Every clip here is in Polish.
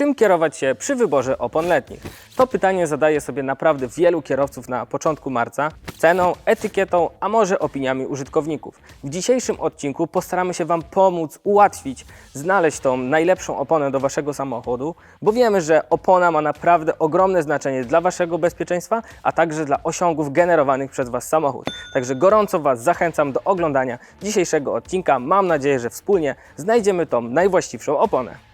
Czym kierować się przy wyborze opon letnich? To pytanie zadaje sobie naprawdę wielu kierowców na początku marca. Ceną, etykietą, a może opiniami użytkowników. W dzisiejszym odcinku postaramy się Wam pomóc, ułatwić, znaleźć tą najlepszą oponę do Waszego samochodu, bo wiemy, że opona ma naprawdę ogromne znaczenie dla Waszego bezpieczeństwa, a także dla osiągów generowanych przez Was samochód. Także gorąco Was zachęcam do oglądania dzisiejszego odcinka. Mam nadzieję, że wspólnie znajdziemy tą najwłaściwszą oponę.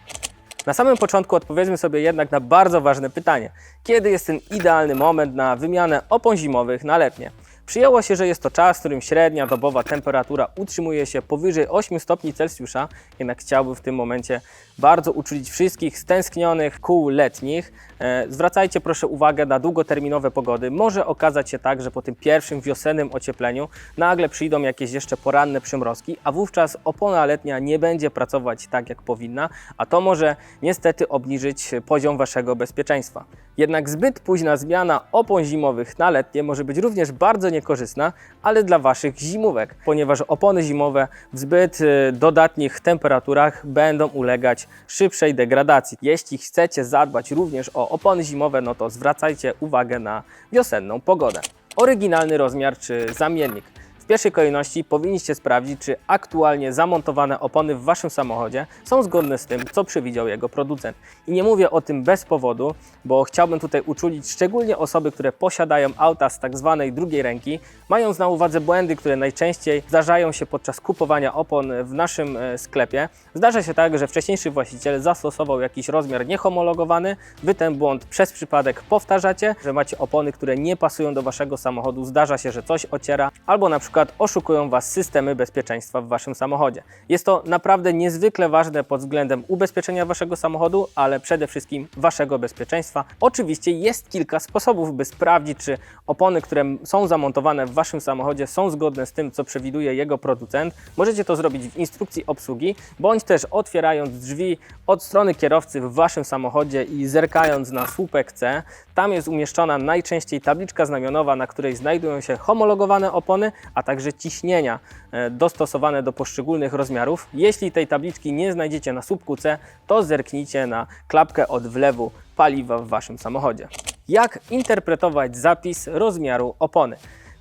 Na samym początku odpowiedzmy sobie jednak na bardzo ważne pytanie. Kiedy jest ten idealny moment na wymianę opon zimowych na letnie? Przyjęło się, że jest to czas, w którym średnia dobowa temperatura utrzymuje się powyżej 8 stopni Celsjusza, jednak chciałbym w tym momencie bardzo uczulić wszystkich stęsknionych kół letnich. E, zwracajcie proszę uwagę na długoterminowe pogody. Może okazać się tak, że po tym pierwszym wiosennym ociepleniu nagle przyjdą jakieś jeszcze poranne przymrozki, a wówczas opona letnia nie będzie pracować tak jak powinna, a to może niestety obniżyć poziom Waszego bezpieczeństwa. Jednak zbyt późna zmiana opon zimowych na letnie może być również bardzo niekorzystna, ale dla Waszych zimówek, ponieważ opony zimowe w zbyt y, dodatnich temperaturach będą ulegać szybszej degradacji. Jeśli chcecie zadbać również o opony zimowe, no to zwracajcie uwagę na wiosenną pogodę. Oryginalny rozmiar czy zamiennik. W pierwszej kolejności powinniście sprawdzić, czy aktualnie zamontowane opony w Waszym samochodzie są zgodne z tym, co przewidział jego producent. I nie mówię o tym bez powodu, bo chciałbym tutaj uczulić szczególnie osoby, które posiadają auta z tak zwanej drugiej ręki, mając na uwadze błędy, które najczęściej zdarzają się podczas kupowania opon w naszym e, sklepie. Zdarza się tak, że wcześniejszy właściciel zastosował jakiś rozmiar niehomologowany, Wy ten błąd przez przypadek powtarzacie, że macie opony, które nie pasują do Waszego samochodu, zdarza się, że coś ociera, albo na przykład oszukują Was systemy bezpieczeństwa w Waszym samochodzie. Jest to naprawdę niezwykle ważne pod względem ubezpieczenia Waszego samochodu, ale przede wszystkim Waszego bezpieczeństwa. Oczywiście jest kilka sposobów, by sprawdzić, czy opony, które są zamontowane w Waszym samochodzie są zgodne z tym, co przewiduje jego producent. Możecie to zrobić w instrukcji obsługi, bądź też otwierając drzwi od strony kierowcy w Waszym samochodzie i zerkając na słupek C. Tam jest umieszczona najczęściej tabliczka znamionowa, na której znajdują się homologowane opony, a także ciśnienia e, dostosowane do poszczególnych rozmiarów. Jeśli tej tabliczki nie znajdziecie na słupku C, to zerknijcie na klapkę od wlewu paliwa w Waszym samochodzie. Jak interpretować zapis rozmiaru opony?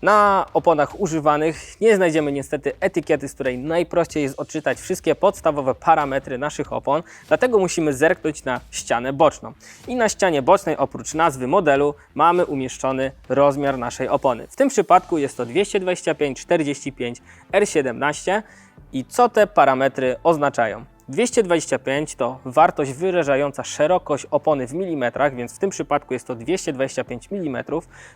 Na oponach używanych nie znajdziemy niestety etykiety, z której najprościej jest odczytać wszystkie podstawowe parametry naszych opon, dlatego musimy zerknąć na ścianę boczną. I na ścianie bocznej oprócz nazwy modelu mamy umieszczony rozmiar naszej opony. W tym przypadku jest to 225 45 R17 i co te parametry oznaczają? 225 to wartość wyrażająca szerokość opony w milimetrach, więc w tym przypadku jest to 225 mm.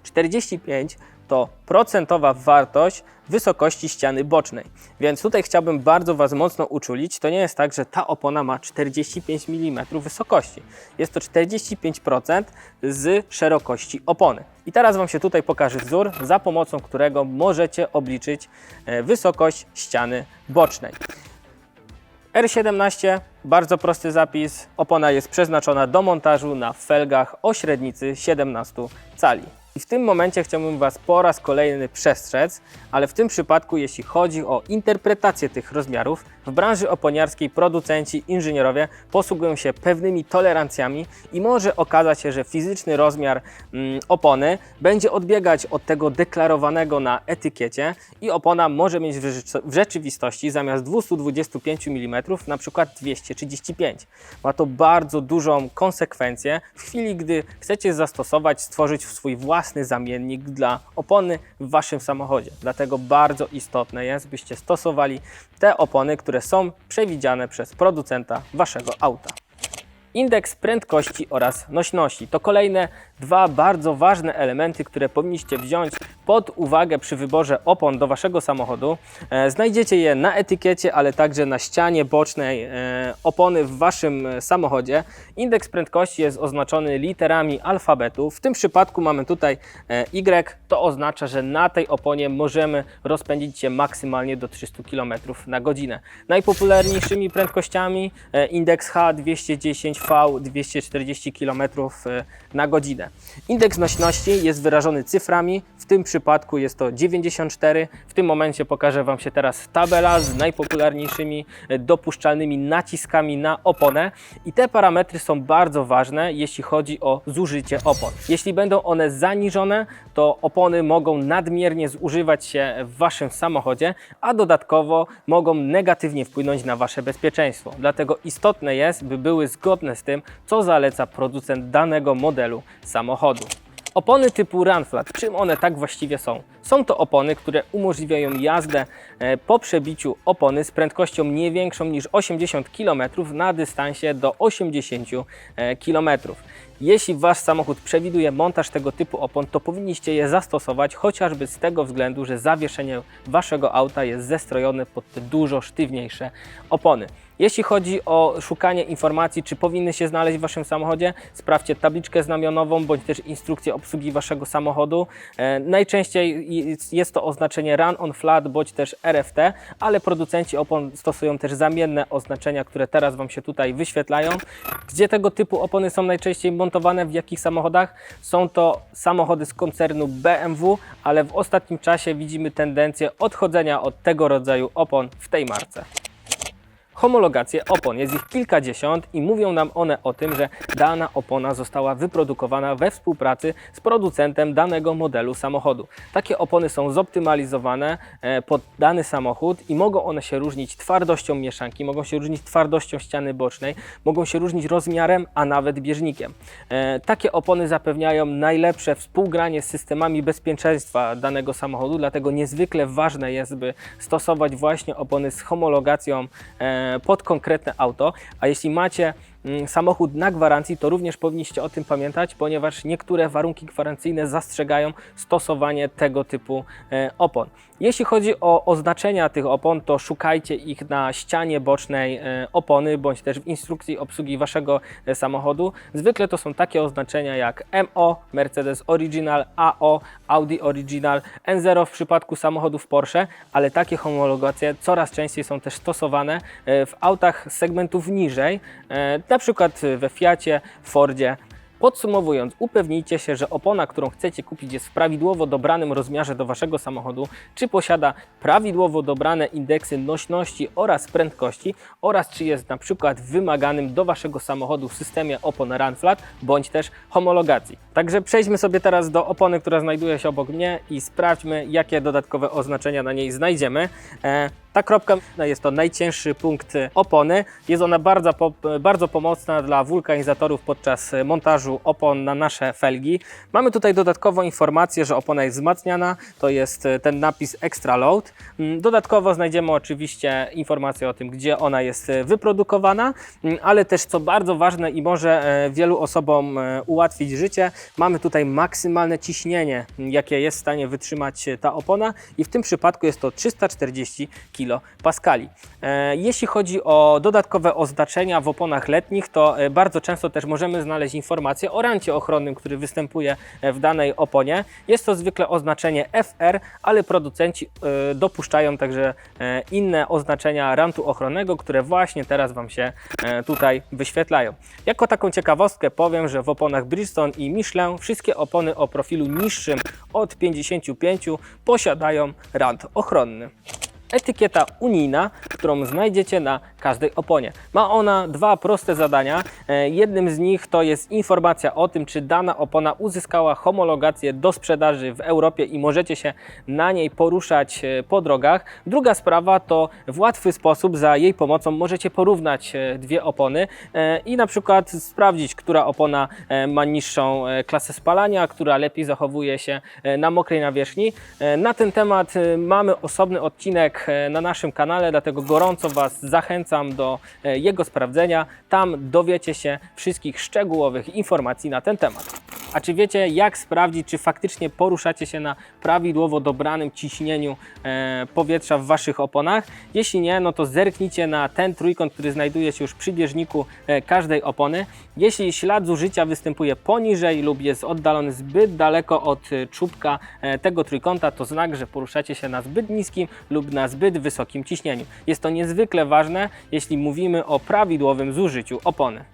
45 to procentowa wartość wysokości ściany bocznej. Więc tutaj chciałbym bardzo Was mocno uczulić. To nie jest tak, że ta opona ma 45 mm wysokości. Jest to 45% z szerokości opony. I teraz Wam się tutaj pokaże wzór, za pomocą którego możecie obliczyć e, wysokość ściany bocznej. R17, bardzo prosty zapis. Opona jest przeznaczona do montażu na felgach o średnicy 17 cali. I w tym momencie chciałbym Was po raz kolejny przestrzec, ale w tym przypadku, jeśli chodzi o interpretację tych rozmiarów, w branży oponiarskiej producenci, inżynierowie posługują się pewnymi tolerancjami i może okazać się, że fizyczny rozmiar mm, opony będzie odbiegać od tego deklarowanego na etykiecie i opona może mieć w, rzeczy- w rzeczywistości zamiast 225 mm na przykład 235. Ma to bardzo dużą konsekwencję w chwili, gdy chcecie zastosować, stworzyć swój własny zamiennik dla opony w Waszym samochodzie. Dlatego bardzo istotne jest, byście stosowali te opony, które są przewidziane przez producenta Waszego auta. Indeks prędkości oraz nośności to kolejne dwa bardzo ważne elementy, które powinniście wziąć pod uwagę przy wyborze opon do waszego samochodu. E, znajdziecie je na etykiecie, ale także na ścianie bocznej e, opony w waszym e, samochodzie. Indeks prędkości jest oznaczony literami alfabetu. W tym przypadku mamy tutaj Y, to oznacza, że na tej oponie możemy rozpędzić się maksymalnie do 300 km na godzinę. Najpopularniejszymi prędkościami indeks H 210 bądź V 240 km na godzinę. Indeks nośności jest wyrażony cyframi, w tym przypadku jest to 94. W tym momencie pokażę Wam się teraz tabela z najpopularniejszymi e, dopuszczalnymi naciskami na oponę i te parametry są bardzo ważne, jeśli chodzi o zużycie opon. Jeśli będą one zaniżone, to opony mogą nadmiernie zużywać się w Waszym samochodzie, a dodatkowo mogą negatywnie wpłynąć na Wasze bezpieczeństwo. Dlatego istotne jest, by były zgodne z tym, co zaleca producent danego modelu samochodu. Opony typu Runflat, czym one tak właściwie są? Są to opony, które umożliwiają jazdę e, po przebiciu opony z prędkością nie większą niż 80 km na dystansie do 80 km. Jeśli Wasz samochód przewiduje montaż tego typu opon, to powinniście je zastosować chociażby z tego względu, że zawieszenie Waszego auta jest zestrojone pod te dużo sztywniejsze opony. Jeśli chodzi o szukanie informacji, czy powinny się znaleźć w Waszym samochodzie, sprawdźcie tabliczkę znamionową bądź też instrukcję obsługi Waszego samochodu. E, najczęściej jest- to oznaczenie Run on Flat bądź też RFT, ale producenci opon stosują też zamienne oznaczenia, które teraz Wam się tutaj wyświetlają. Gdzie tego typu opony są najczęściej montowane, w jakich samochodach? Są to samochody z koncernu BMW, ale w ostatnim czasie widzimy tendencję odchodzenia od tego rodzaju opon w tej marce homologację opon. Jest ich kilkadziesiąt i mówią nam one o tym, że dana opona została wyprodukowana we współpracy z producentem danego modelu samochodu. Takie opony są zoptymalizowane e, pod dany samochód i mogą one się różnić twardością mieszanki, mogą się różnić twardością ściany bocznej, mogą się różnić rozmiarem, a nawet bieżnikiem. E, Takie opony zapewniają najlepsze współgranie z systemami bezpieczeństwa danego samochodu, dlatego niezwykle ważne jest, by stosować właśnie opony z homologacją e, pod konkretne auto, a jeśli macie samochód na gwarancji, to również powinniście o tym pamiętać, ponieważ niektóre warunki gwarancyjne zastrzegają stosowanie tego typu e, opon. Jeśli chodzi o oznaczenia tych opon, to szukajcie ich na ścianie bocznej e, opony, bądź też w instrukcji obsługi waszego e, samochodu. Zwykle to są takie oznaczenia jak MO, Mercedes Original, AO, Audi Original, N0 w przypadku samochodów Porsche, ale takie homologacje coraz częściej są też stosowane w autach segmentów niżej, e, na przykład we Fiacie, Fordzie. Podsumowując, upewnijcie się, że opona, którą chcecie kupić jest w prawidłowo dobranym rozmiarze do Waszego samochodu, czy posiada prawidłowo dobrane indeksy nośności oraz prędkości oraz czy jest na przykład wymaganym do Waszego samochodu w systemie opon Runflat bądź też homologacji. Także przejdźmy sobie teraz do opony, która znajduje się obok mnie i sprawdźmy, jakie dodatkowe oznaczenia na niej znajdziemy. E, ta kropka jest to najcięższy punkt opony. Jest ona bardzo, bardzo pomocna dla wulkanizatorów podczas montażu opon na nasze felgi. Mamy tutaj dodatkową informację, że opona jest wzmacniana. To jest e, ten napis Extra Load. Mm, Dodatkowo znajdziemy oczywiście informację o tym, gdzie ona jest e, wyprodukowana, mm, ale też co bardzo ważne i może e, wielu osobom ułatwić życie, mamy tutaj maksymalne ciśnienie, jakie jest w stanie wytrzymać ta opona i w tym przypadku jest to 340 kilopaskali. E, Jeśli chodzi o dodatkowe oznaczenia w oponach letnich, to e, bardzo często też możemy znaleźć informację o rancie ochronnym, który występuje e, w danej oponie. Jest to zwykle oznaczenie FR, ale producenci dopuszczają także inne oznaczenia rantu ochronnego, które właśnie teraz Wam się tutaj wyświetlają. Jako taką ciekawostkę powiem, że w oponach Bridgestone i Michelin wszystkie opony o profilu niższym od 55 posiadają rant ochronny etykieta unijna, którą znajdziecie na każdej oponie. Ma ona dwa proste zadania. E, Jednym z nich to jest informacja o tym, czy dana opona uzyskała homologację do sprzedaży w Europie i możecie się na niej poruszać e, po drogach. Druga sprawa to w łatwy sposób za jej pomocą możecie porównać e, dwie opony i na przykład sprawdzić, która opona ma niższą klasę spalania, która lepiej zachowuje się na mokrej nawierzchni. Na ten temat mamy osobny odcinek na naszym kanale, dlatego gorąco Was zachęcam do e, jego sprawdzenia. Tam dowiecie się wszystkich szczegółowych informacji na ten temat. A czy wiecie, jak sprawdzić, czy faktycznie poruszacie się na prawidłowo dobranym ciśnieniu e, powietrza w Waszych oponach? Jeśli nie, no to zerknijcie na ten trójkąt, który znajduje się już przy bieżniku e, każdej opony. Jeśli ślad zużycia występuje poniżej lub jest oddalony zbyt daleko od e, czubka e, tego trójkąta, to znak, że poruszacie się na zbyt niskim lub na zbyt wysokim ciśnieniu. Jest to niezwykle ważne, jeśli mówimy o prawidłowym zużyciu opony.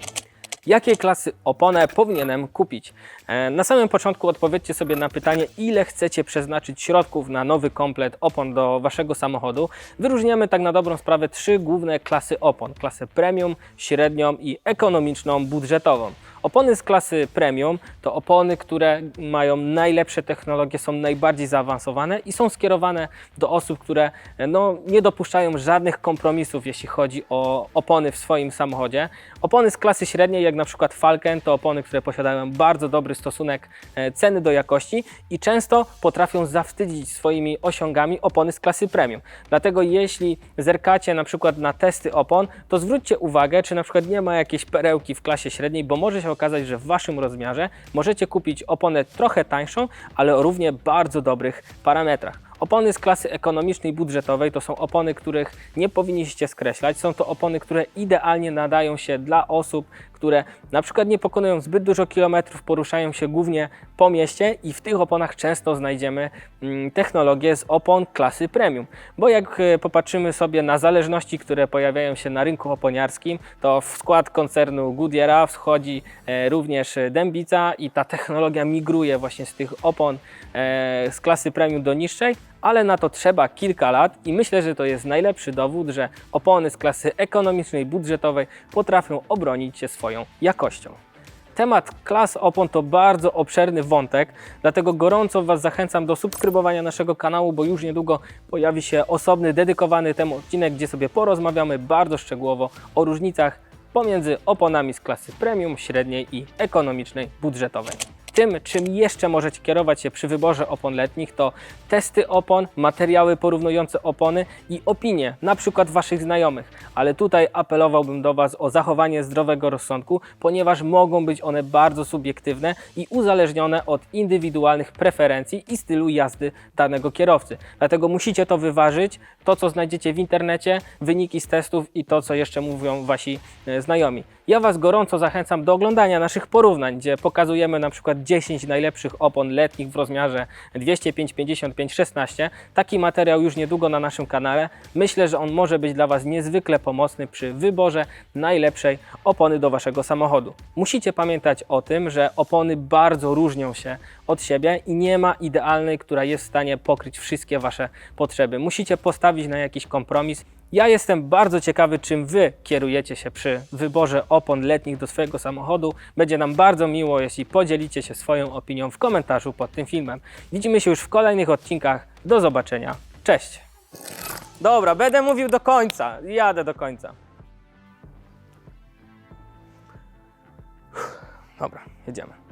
Jakiej klasy oponę powinienem kupić? E, Na samym początku odpowiedzcie sobie na pytanie, ile chcecie przeznaczyć środków na nowy komplet opon do waszego samochodu. Wyróżniamy tak na dobrą sprawę trzy główne klasy opon: klasę premium, średnią i ekonomiczną, budżetową. Opony z klasy premium to opony, które mają najlepsze technologie, są najbardziej zaawansowane i są skierowane do osób, które e, no, nie dopuszczają żadnych kompromisów, jeśli chodzi o opony w swoim samochodzie. Opony z klasy średniej, jak na przykład Falken, to opony, które posiadają bardzo dobry stosunek e, ceny do jakości i często potrafią zawstydzić swoimi osiągami opony z klasy premium. Dlatego jeśli zerkacie na przykład na testy opon, to zwróćcie uwagę, czy na przykład nie ma jakiejś perełki w klasie średniej, bo może się okazać, że w waszym rozmiarze możecie kupić oponę trochę tańszą, ale o równie bardzo dobrych parametrach. Opony z klasy ekonomicznej, budżetowej to są opony, których nie powinniście skreślać. Są to opony, które idealnie nadają się dla osób, które na przykład nie pokonują zbyt dużo kilometrów, poruszają się głównie po mieście i w tych oponach często znajdziemy mm, technologię z opon klasy premium. Bo jak e, popatrzymy sobie na zależności, które pojawiają się na rynku oponiarskim, to w skład koncernu Goodyeara wchodzi e, również Dębica i ta technologia migruje właśnie z tych opon e, z klasy premium do niższej, ale na to trzeba kilka lat i myślę, że to jest najlepszy dowód, że opony z klasy ekonomicznej, budżetowej potrafią obronić się swoją jakością. Temat klas opon to bardzo obszerny wątek, dlatego gorąco Was zachęcam do subskrybowania naszego kanału, bo już niedługo pojawi się osobny, dedykowany temu odcinek, gdzie sobie porozmawiamy bardzo szczegółowo o różnicach pomiędzy oponami z klasy premium, średniej i ekonomicznej, budżetowej. Tym, czym jeszcze możecie kierować się przy wyborze opon letnich, to testy opon, materiały porównujące opony i opinie, na przykład Waszych znajomych. Ale tutaj apelowałbym do Was o zachowanie zdrowego rozsądku, ponieważ mogą być one bardzo subiektywne i uzależnione od indywidualnych preferencji i stylu jazdy danego kierowcy. Dlatego musicie to wyważyć, to co znajdziecie w internecie, wyniki z testów i to co jeszcze mówią Wasi e, znajomi. Ja Was gorąco zachęcam do oglądania naszych porównań, gdzie pokazujemy na przykład 10 najlepszych opon letnich w rozmiarze 205, 55, 16. Taki materiał już niedługo na naszym kanale. Myślę, że on może być dla Was niezwykle pomocny przy wyborze najlepszej opony do Waszego samochodu. Musicie pamiętać o tym, że opony bardzo różnią się od siebie i nie ma idealnej, która jest w stanie pokryć wszystkie Wasze potrzeby. Musicie postawić na jakiś kompromis. Ja jestem bardzo ciekawy, czym Wy kierujecie się przy wyborze opon letnich do swojego samochodu. Będzie nam bardzo miło, jeśli podzielicie się swoją opinią w komentarzu pod tym filmem. Widzimy się już w kolejnych odcinkach. Do zobaczenia. Cześć! Dobra, będę mówił do końca. Jadę do końca. Dobra, jedziemy.